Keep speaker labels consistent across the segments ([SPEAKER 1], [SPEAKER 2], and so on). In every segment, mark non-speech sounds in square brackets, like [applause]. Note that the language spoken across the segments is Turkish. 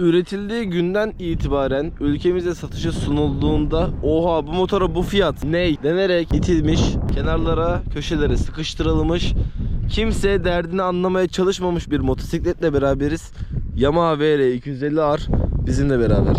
[SPEAKER 1] Üretildiği günden itibaren ülkemize satışa sunulduğunda oha bu motora bu fiyat ney denerek itilmiş, kenarlara, köşelere sıkıştırılmış, kimse derdini anlamaya çalışmamış bir motosikletle beraberiz. Yamaha VR 250R bizimle beraber.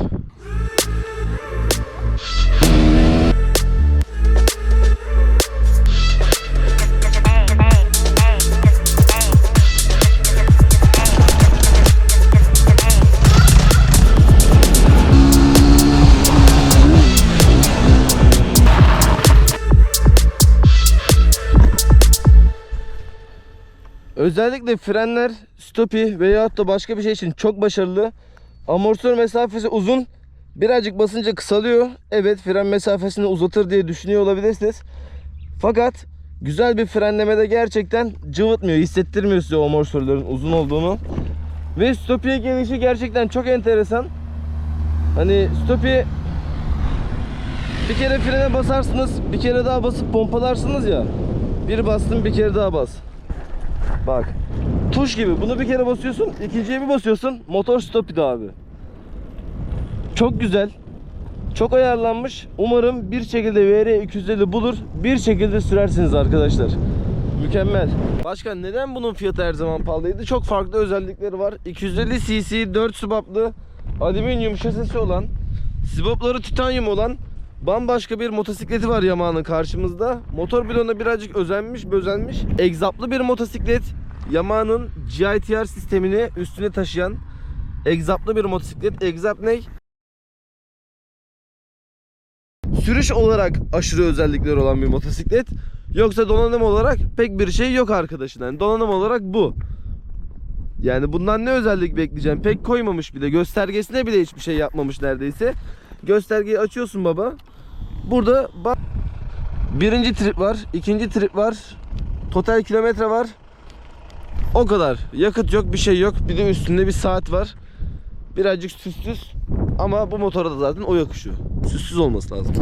[SPEAKER 1] Özellikle frenler, stopi veyahut da başka bir şey için çok başarılı. Amortisör mesafesi uzun. Birazcık basınca kısalıyor. Evet fren mesafesini uzatır diye düşünüyor olabilirsiniz. Fakat güzel bir frenlemede gerçekten cıvıtmıyor. Hissettirmiyor size o amortisörlerin uzun olduğunu. Ve stopiye gelişi gerçekten çok enteresan. Hani stopi bir kere frene basarsınız, bir kere daha basıp pompalarsınız ya. Bir bastın bir kere daha bas. Bak. Tuş gibi. Bunu bir kere basıyorsun. ikinciye bir basıyorsun. Motor stop abi. Çok güzel. Çok ayarlanmış. Umarım bir şekilde VR 250 bulur. Bir şekilde sürersiniz arkadaşlar. Mükemmel. Başka neden bunun fiyatı her zaman pahalıydı? Çok farklı özellikleri var. 250 cc 4 subaplı alüminyum şasisi olan sibopları titanyum olan bambaşka bir motosikleti var Yamaha'nın karşımızda. Motor bloğuna birazcık özenmiş, bözenmiş. Egzaplı bir motosiklet. Yamaha'nın GITR sistemini üstüne taşıyan egzaplı bir motosiklet. Egzap ne? Sürüş olarak aşırı özellikleri olan bir motosiklet. Yoksa donanım olarak pek bir şey yok arkadaşın. Yani donanım olarak bu. Yani bundan ne özellik bekleyeceğim? Pek koymamış bile. Göstergesine bile hiçbir şey yapmamış neredeyse. Göstergeyi açıyorsun baba. Burada bak birinci trip var, ikinci trip var. Total kilometre var. O kadar. Yakıt yok, bir şey yok. Bir de üstünde bir saat var. Birazcık süssüz. Ama bu motora da zaten o yakışıyor. Süssüz olması lazım.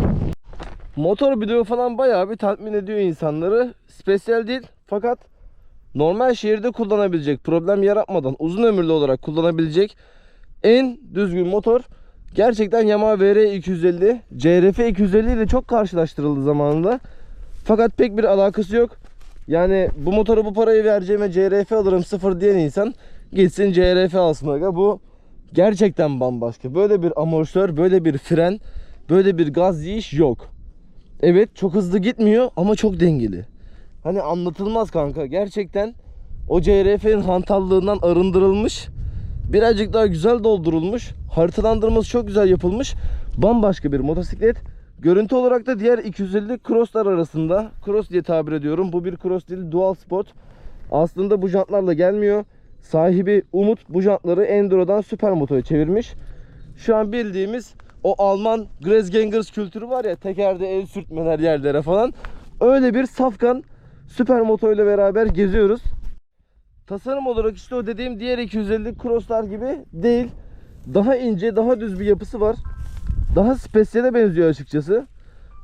[SPEAKER 1] Motor bloğu falan bayağı bir tatmin ediyor insanları. Spesyal değil fakat normal şehirde kullanabilecek, problem yaratmadan uzun ömürlü olarak kullanabilecek en düzgün motor gerçekten Yamaha VR 250, CRF 250 ile çok karşılaştırıldı zamanında. Fakat pek bir alakası yok. Yani bu motora bu parayı vereceğime CRF alırım sıfır diyen insan gitsin CRF alsın aga. Bu gerçekten bambaşka. Böyle bir amortisör, böyle bir fren, böyle bir gaz yiyiş yok. Evet çok hızlı gitmiyor ama çok dengeli. Hani anlatılmaz kanka. Gerçekten o CRF'nin hantallığından arındırılmış. Birazcık daha güzel doldurulmuş. Haritalandırması çok güzel yapılmış. Bambaşka bir motosiklet. Görüntü olarak da diğer 250 crosslar arasında. Cross diye tabir ediyorum. Bu bir cross değil dual sport. Aslında bu jantlarla gelmiyor. Sahibi Umut bu jantları Enduro'dan süper motora çevirmiş. Şu an bildiğimiz o Alman Grezgängers kültürü var ya tekerde el sürtmeler yerlere falan. Öyle bir safkan süper moto ile beraber geziyoruz. Tasarım olarak işte o dediğim diğer 250 crosslar gibi değil. Daha ince, daha düz bir yapısı var. Daha spesiyele benziyor açıkçası.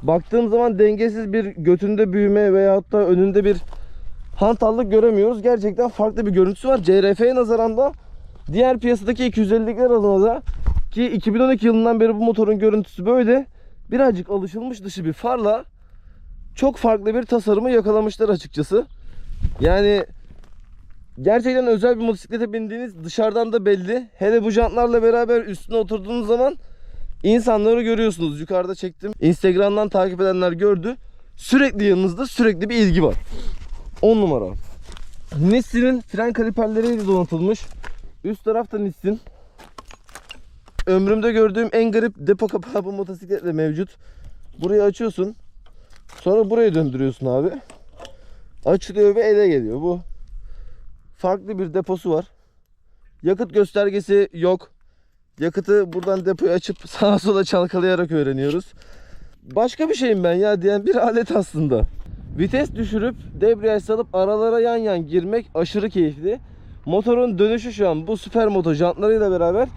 [SPEAKER 1] Baktığım zaman dengesiz bir götünde büyüme veyahut da önünde bir hantallık göremiyoruz. Gerçekten farklı bir görüntüsü var. CRF'ye nazaran da diğer piyasadaki 250'likler adına da ki 2012 yılından beri bu motorun görüntüsü böyle. Birazcık alışılmış dışı bir farla çok farklı bir tasarımı yakalamışlar açıkçası. Yani gerçekten özel bir motosiklete bindiğiniz dışarıdan da belli. Hele bu jantlarla beraber üstüne oturduğunuz zaman insanları görüyorsunuz. Yukarıda çektim. Instagram'dan takip edenler gördü. Sürekli yanınızda sürekli bir ilgi var. 10 numara. Nissin'in fren kaliperleriyle donatılmış. Üst tarafta Nissin. Ömrümde gördüğüm en garip depo kapağı bu motosikletle mevcut. Burayı açıyorsun. Sonra burayı döndürüyorsun abi. Açılıyor ve ele geliyor. Bu farklı bir deposu var. Yakıt göstergesi yok. Yakıtı buradan depoyu açıp [laughs] sağa sola çalkalayarak öğreniyoruz. Başka bir şeyim ben ya diyen bir alet aslında. Vites düşürüp debriyaj salıp aralara yan yan girmek aşırı keyifli. Motorun dönüşü şu an bu süper moto jantlarıyla beraber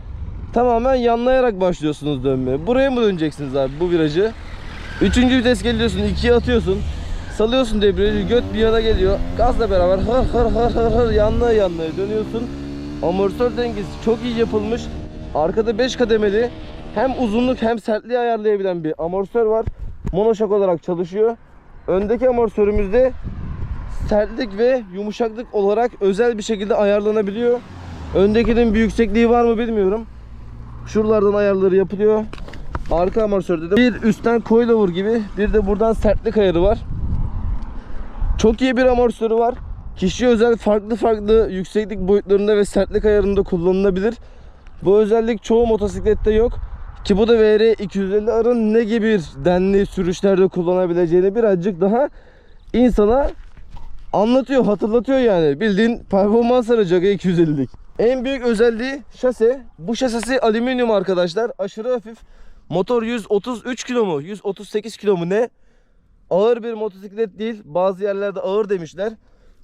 [SPEAKER 1] tamamen yanlayarak başlıyorsunuz dönmeye. Buraya mı döneceksiniz abi bu virajı? Üçüncü vites geliyorsun ikiye atıyorsun. Salıyorsun debriyajı göt bir yana geliyor. Gazla beraber hır hır hır hır hır yanlaya yanlaya dönüyorsun. Amortisör dengesi çok iyi yapılmış. Arkada 5 kademeli hem uzunluk hem sertliği ayarlayabilen bir amortisör var. Monoşok olarak çalışıyor. Öndeki amortisörümüzde sertlik ve yumuşaklık olarak özel bir şekilde ayarlanabiliyor. Öndekinin bir yüksekliği var mı bilmiyorum. Şuralardan ayarları yapılıyor. Arka amortisörde de bir üstten coilover gibi bir de buradan sertlik ayarı var. Çok iyi bir amortisörü var. Kişiye özel farklı farklı yükseklik boyutlarında ve sertlik ayarında kullanılabilir. Bu özellik çoğu motosiklette yok. Ki bu da VR 250R'ın ne gibi denli sürüşlerde kullanabileceğini birazcık daha insana anlatıyor, hatırlatıyor yani. Bildiğin performans aracı 250'lik. En büyük özelliği şase. Bu şasisi alüminyum arkadaşlar. Aşırı hafif. Motor 133 kilo mu? 138 kilo mu ne? Ağır bir motosiklet değil. Bazı yerlerde ağır demişler.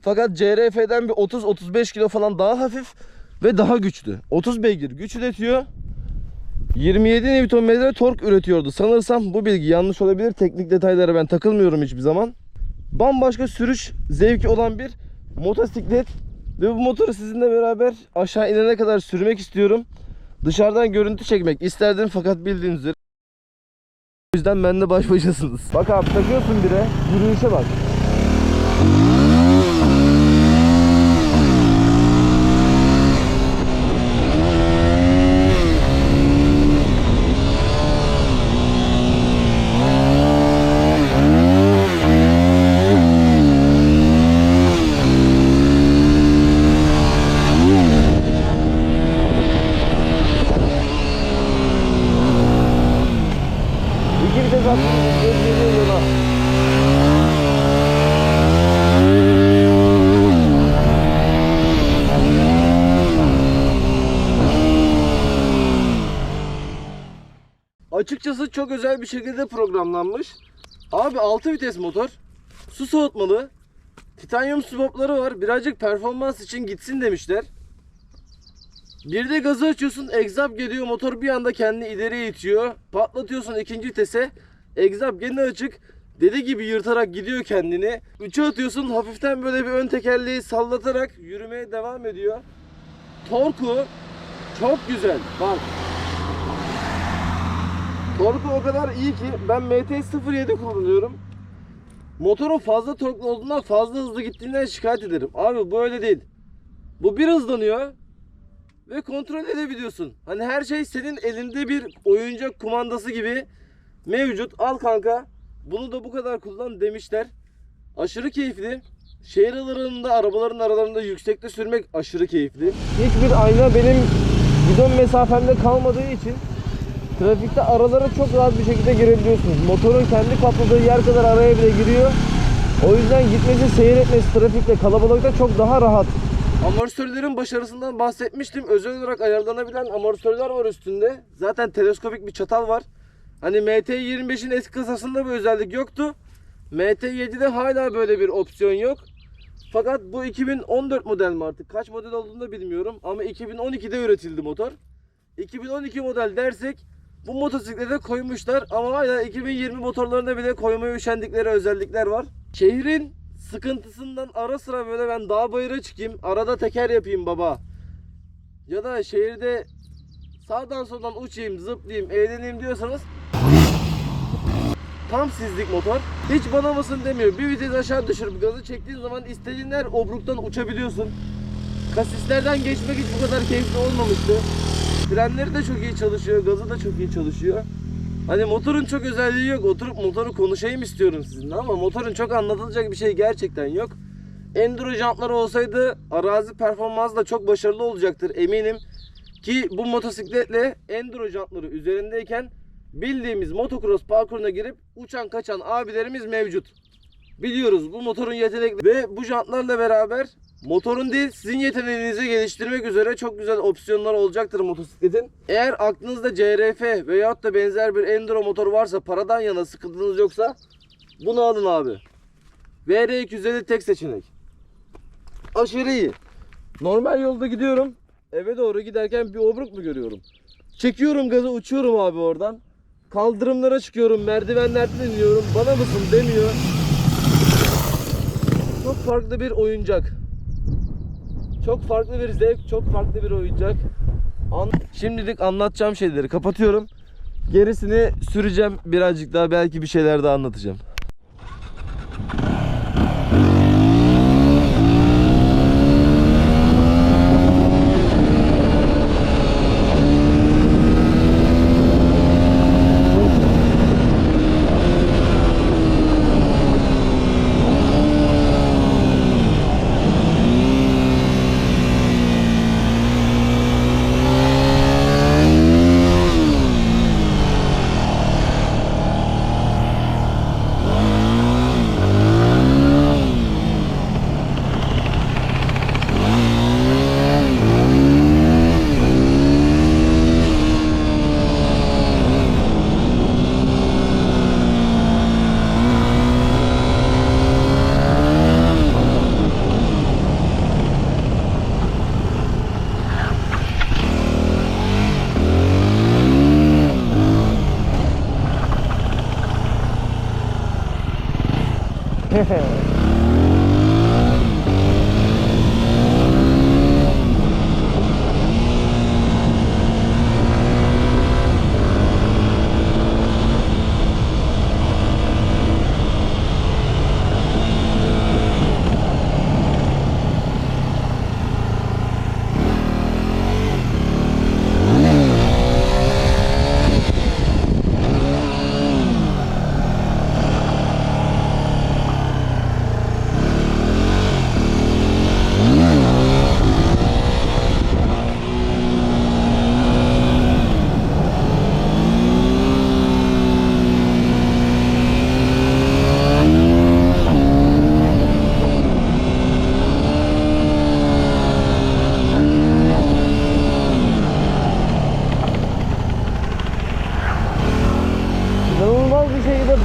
[SPEAKER 1] Fakat CRF'den bir 30-35 kilo falan daha hafif ve daha güçlü. 30 beygir güç üretiyor. 27 Nm tork üretiyordu. Sanırsam bu bilgi yanlış olabilir. Teknik detaylara ben takılmıyorum hiçbir zaman. Bambaşka sürüş zevki olan bir motosiklet. Ve bu motoru sizinle beraber aşağı inene kadar sürmek istiyorum. Dışarıdan görüntü çekmek isterdim fakat bildiğiniz üzere. O yüzden benimle baş başasınız. Bak abi takıyorsun bire. Yürüyüşe bak. İki vites attım. Geliyor yola. Açıkçası çok özel bir şekilde programlanmış. Abi 6 vites motor. Su soğutmalı. Titanyum swapları var. Birazcık performans için gitsin demişler. Bir de gazı açıyorsun, egzap geliyor, motor bir anda kendini ileriye itiyor. Patlatıyorsun ikinci vitese, egzap gene açık. Deli gibi yırtarak gidiyor kendini. Üçe atıyorsun, hafiften böyle bir ön tekerleği sallatarak yürümeye devam ediyor. Torku çok güzel. Bak. Torku o kadar iyi ki ben MT-07 kullanıyorum. Motorun fazla torklu olduğundan fazla hızlı gittiğinden şikayet ederim. Abi bu öyle değil. Bu bir hızlanıyor ve kontrol edebiliyorsun. Hani her şey senin elinde bir oyuncak kumandası gibi mevcut. Al kanka. Bunu da bu kadar kullan demişler. Aşırı keyifli. Şehir aralarında, arabaların aralarında yüksekte sürmek aşırı keyifli. Hiçbir ayna benim gidon mesafemde kalmadığı için trafikte aralara çok rahat bir şekilde girebiliyorsunuz. Motorun kendi kapladığı yer kadar araya bile giriyor. O yüzden gitmesi, seyretmesi trafikte, kalabalıkta çok daha rahat. Amortisörlerin başarısından bahsetmiştim. Özel olarak ayarlanabilen amortisörler var üstünde. Zaten teleskopik bir çatal var. Hani MT25'in eski kasasında bu özellik yoktu. MT7'de hala böyle bir opsiyon yok. Fakat bu 2014 model mi artık? Kaç model olduğunu da bilmiyorum. Ama 2012'de üretildi motor. 2012 model dersek bu motosiklete koymuşlar ama hala 2020 motorlarına bile koymaya üşendikleri özellikler var. Şehrin sıkıntısından ara sıra böyle ben dağ bayıra çıkayım, arada teker yapayım baba. Ya da şehirde sağdan soldan uçayım, zıplayayım, eğleneyim diyorsanız tam sizlik motor. Hiç bana mısın demiyor. Bir vites aşağı düşürüp gazı çektiğin zaman istediğin her obruktan uçabiliyorsun. Kasislerden geçmek hiç bu kadar keyifli olmamıştı. Frenleri de çok iyi çalışıyor, gazı da çok iyi çalışıyor. Hani motorun çok özelliği yok. Oturup motoru konuşayım istiyorum sizinle ama motorun çok anlatılacak bir şey gerçekten yok. Enduro jantları olsaydı arazi performansı da çok başarılı olacaktır eminim. Ki bu motosikletle enduro jantları üzerindeyken bildiğimiz motocross parkuruna girip uçan kaçan abilerimiz mevcut. Biliyoruz bu motorun yetenekli ve bu jantlarla beraber motorun değil sizin yeteneğinizi geliştirmek üzere çok güzel opsiyonlar olacaktır motosikletin. Eğer aklınızda CRF veyahut da benzer bir enduro motor varsa paradan yana sıkıntınız yoksa bunu alın abi. VR250 tek seçenek. Aşırı iyi. Normal yolda gidiyorum. Eve doğru giderken bir obruk mu görüyorum? Çekiyorum gazı uçuyorum abi oradan. Kaldırımlara çıkıyorum, merdivenlerden iniyorum. Bana mısın demiyor. Farklı bir oyuncak. Çok farklı bir zevk, çok farklı bir oyuncak. An- Şimdilik anlatacağım şeyleri kapatıyorum. Gerisini süreceğim birazcık daha belki bir şeyler daha anlatacağım.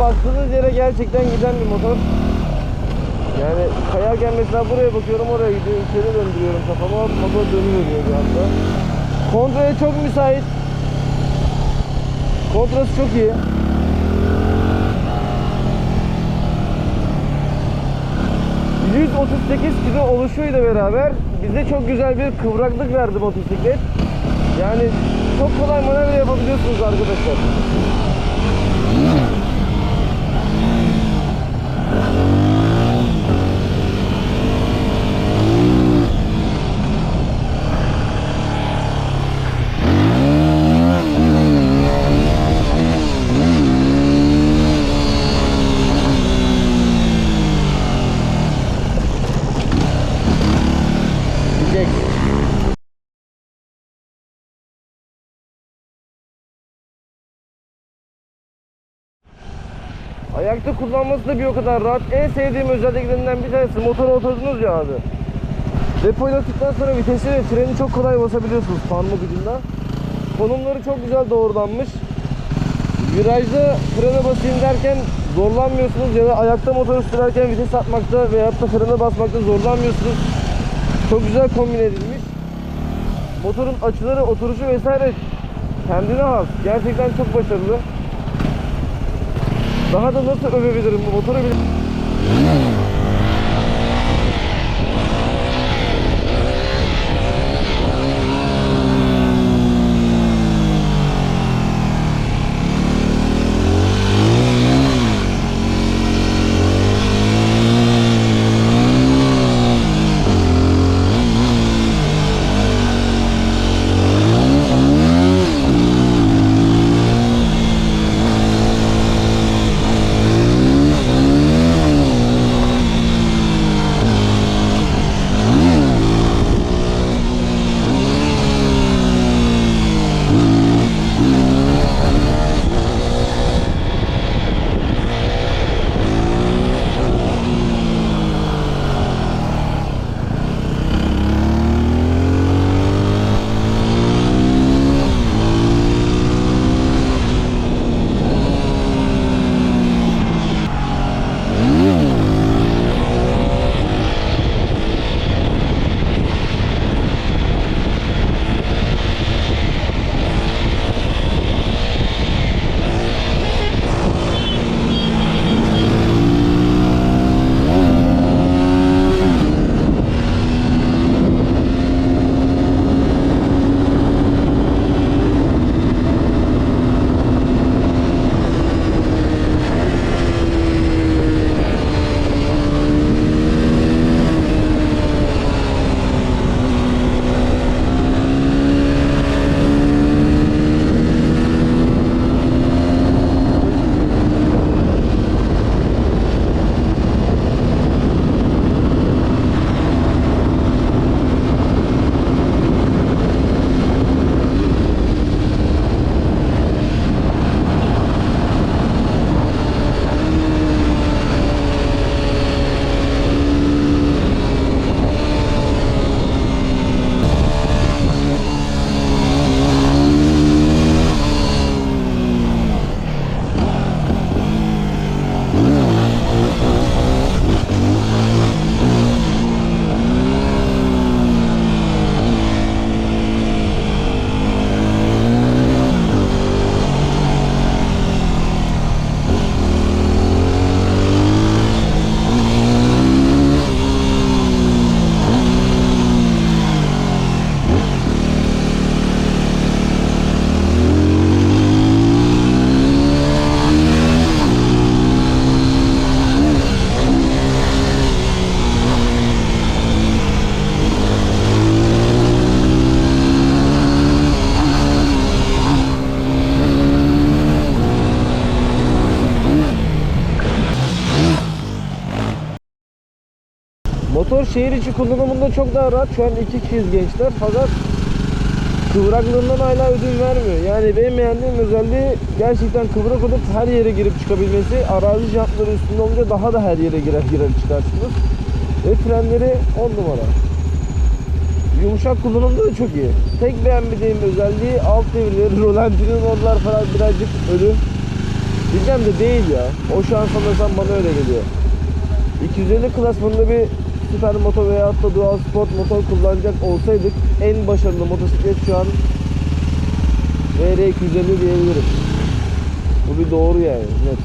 [SPEAKER 1] Baktığınız yere gerçekten giden bir motor. Yani kayarken mesela buraya bakıyorum oraya gidiyor. içeri döndürüyorum kafama motor dönüveriyor bir anda. Kontraya çok müsait. Kontrası çok iyi. ...138 kilo oluşuyla beraber bize çok güzel bir kıvraklık verdi motosiklet. Yani çok kolay manevra yapabiliyorsunuz arkadaşlar. Ayakta kullanması da bir o kadar rahat. En sevdiğim özelliklerinden bir tanesi motora oturdunuz ya abi. Depoyu attıktan sonra vitesi ve freni çok kolay basabiliyorsunuz parmak ucunda. Konumları çok güzel doğrulanmış. Virajda frene basayım derken zorlanmıyorsunuz ya da ayakta motoru sürerken vites atmakta veyahut da frene basmakta zorlanmıyorsunuz. Çok güzel kombin edilmiş. Motorun açıları, oturuşu vesaire kendine has. Gerçekten çok başarılı. Daha da nasıl övebilirim? Bu motoru bile... motor şehir içi kullanımında çok daha rahat. Şu an iki kişiyiz gençler fakat kıvraklığından hala ödün vermiyor. Yani benim özelliği gerçekten kıvrak olup her yere girip çıkabilmesi. Arazi jantları üstünde olunca daha da her yere girer girer çıkarsınız. Ve frenleri 10 numara. Yumuşak kullanımda da çok iyi. Tek beğenmediğim özelliği alt devirleri, [laughs] rolantinin onlar falan birazcık ölü. Diyeceğim de değil ya. O şu an sanırsam bana öyle geliyor. 250 klasmanında bir süper moto veya da dual sport motor kullanacak olsaydık en başarılı motosiklet şu an VR 250 diyebilirim. Bu bir doğru yani net.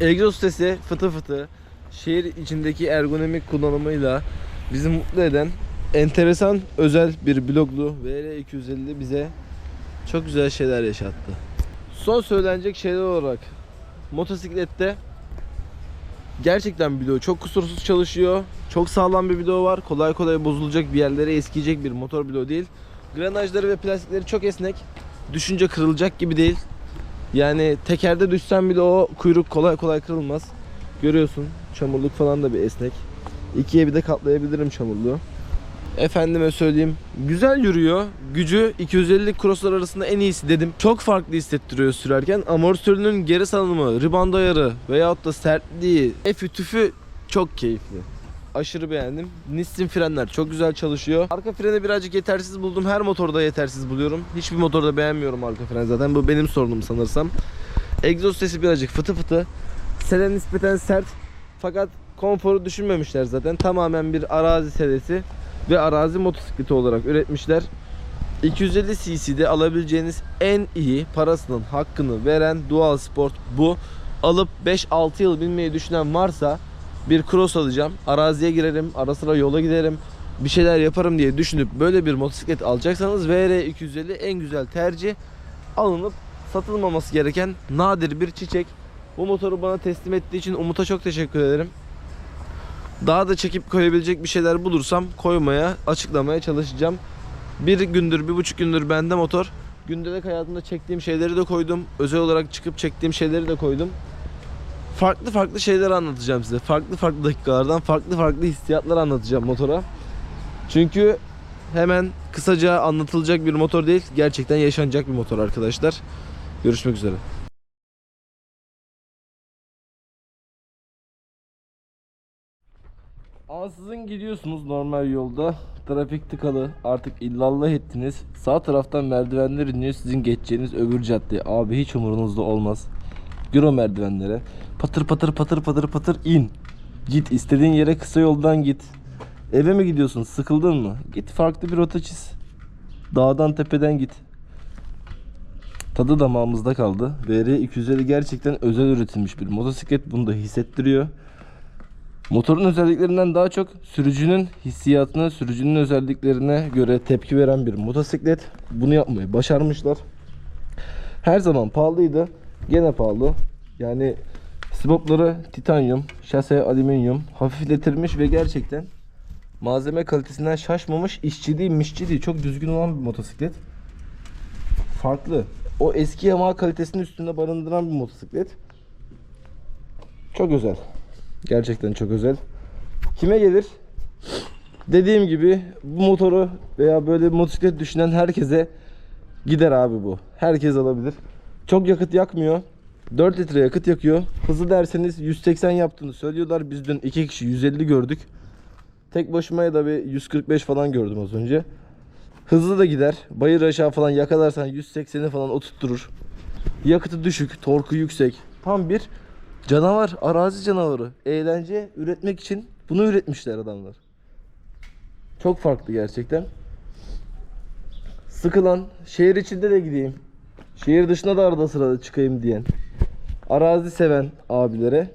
[SPEAKER 1] Egzoz sesi fıtı fıtı şehir içindeki ergonomik kullanımıyla bizi mutlu eden enteresan özel bir bloglu VR250 bize çok güzel şeyler yaşattı. Son söylenecek şeyler olarak motosiklette gerçekten bloğu çok kusursuz çalışıyor. Çok sağlam bir bloğu var. Kolay kolay bozulacak bir yerlere eskiyecek bir motor bloğu değil. Granajları ve plastikleri çok esnek. Düşünce kırılacak gibi değil. Yani tekerde düşsen bile o kuyruk kolay kolay kırılmaz. Görüyorsun çamurluk falan da bir esnek. İkiye bir de katlayabilirim çamurluğu. Efendime söyleyeyim güzel yürüyor. Gücü 250 crosslar arasında en iyisi dedim. Çok farklı hissettiriyor sürerken. Amortisörünün geri salınımı, riband ayarı veyahut da sertliği, efi tüfü çok keyifli. Aşırı beğendim. Nissin frenler çok güzel çalışıyor. Arka freni birazcık yetersiz buldum. Her motorda yetersiz buluyorum. Hiçbir motorda beğenmiyorum arka fren zaten. Bu benim sorunum sanırsam. Egzoz sesi birazcık fıtı fıtı. Sele nispeten sert. Fakat konforu düşünmemişler zaten. Tamamen bir arazi sedesi ve arazi motosikleti olarak üretmişler. 250 cc'de alabileceğiniz en iyi parasının hakkını veren Dual Sport bu. Alıp 5-6 yıl binmeyi düşünen varsa bir cross alacağım. Araziye girerim, ara sıra yola giderim. Bir şeyler yaparım diye düşünüp böyle bir motosiklet alacaksanız VR 250 en güzel tercih. Alınıp satılmaması gereken nadir bir çiçek. Bu motoru bana teslim ettiği için Umut'a çok teşekkür ederim. Daha da çekip koyabilecek bir şeyler bulursam koymaya, açıklamaya çalışacağım. Bir gündür, bir buçuk gündür bende motor. Gündelik hayatımda çektiğim şeyleri de koydum. Özel olarak çıkıp çektiğim şeyleri de koydum. Farklı farklı şeyler anlatacağım size. Farklı farklı dakikalardan farklı farklı hissiyatlar anlatacağım motora. Çünkü hemen kısaca anlatılacak bir motor değil. Gerçekten yaşanacak bir motor arkadaşlar. Görüşmek üzere. Ansızın gidiyorsunuz normal yolda. Trafik tıkalı. Artık illallah ettiniz. Sağ taraftan merdivenler iniyor. Sizin geçeceğiniz öbür cadde. Abi hiç umurunuzda olmaz. Gir o merdivenlere. Patır patır patır patır patır in. Git istediğin yere kısa yoldan git. Eve mi gidiyorsun? Sıkıldın mı? Git farklı bir rota çiz. Dağdan tepeden git. Tadı damağımızda kaldı. VR 250 gerçekten özel üretilmiş bir motosiklet. Bunu da hissettiriyor. Motorun özelliklerinden daha çok sürücünün hissiyatına, sürücünün özelliklerine göre tepki veren bir motosiklet. Bunu yapmayı başarmışlar. Her zaman pahalıydı. Gene pahalı. Yani sibopları titanyum, şase alüminyum, hafifletilmiş ve gerçekten malzeme kalitesinden şaşmamış, işçi değil, mişçi değil. Çok düzgün olan bir motosiklet. Farklı. O eski Yamaha kalitesinin üstünde barındıran bir motosiklet. Çok özel. Gerçekten çok özel. Kime gelir? Dediğim gibi bu motoru veya böyle motosiklet düşünen herkese gider abi bu. Herkes alabilir. Çok yakıt yakmıyor. 4 litre yakıt yakıyor. Hızlı derseniz 180 yaptığını söylüyorlar. Biz dün 2 kişi 150 gördük. Tek başıma da bir 145 falan gördüm az önce. Hızlı da gider. Bayır aşağı falan yakalarsan 180'i falan oturtturur. Yakıtı düşük, torku yüksek. Tam bir canavar, arazi canavarı. Eğlence üretmek için bunu üretmişler adamlar. Çok farklı gerçekten. Sıkılan, şehir içinde de gideyim. Şehir dışına da arada sırada çıkayım diyen. Arazi seven abilere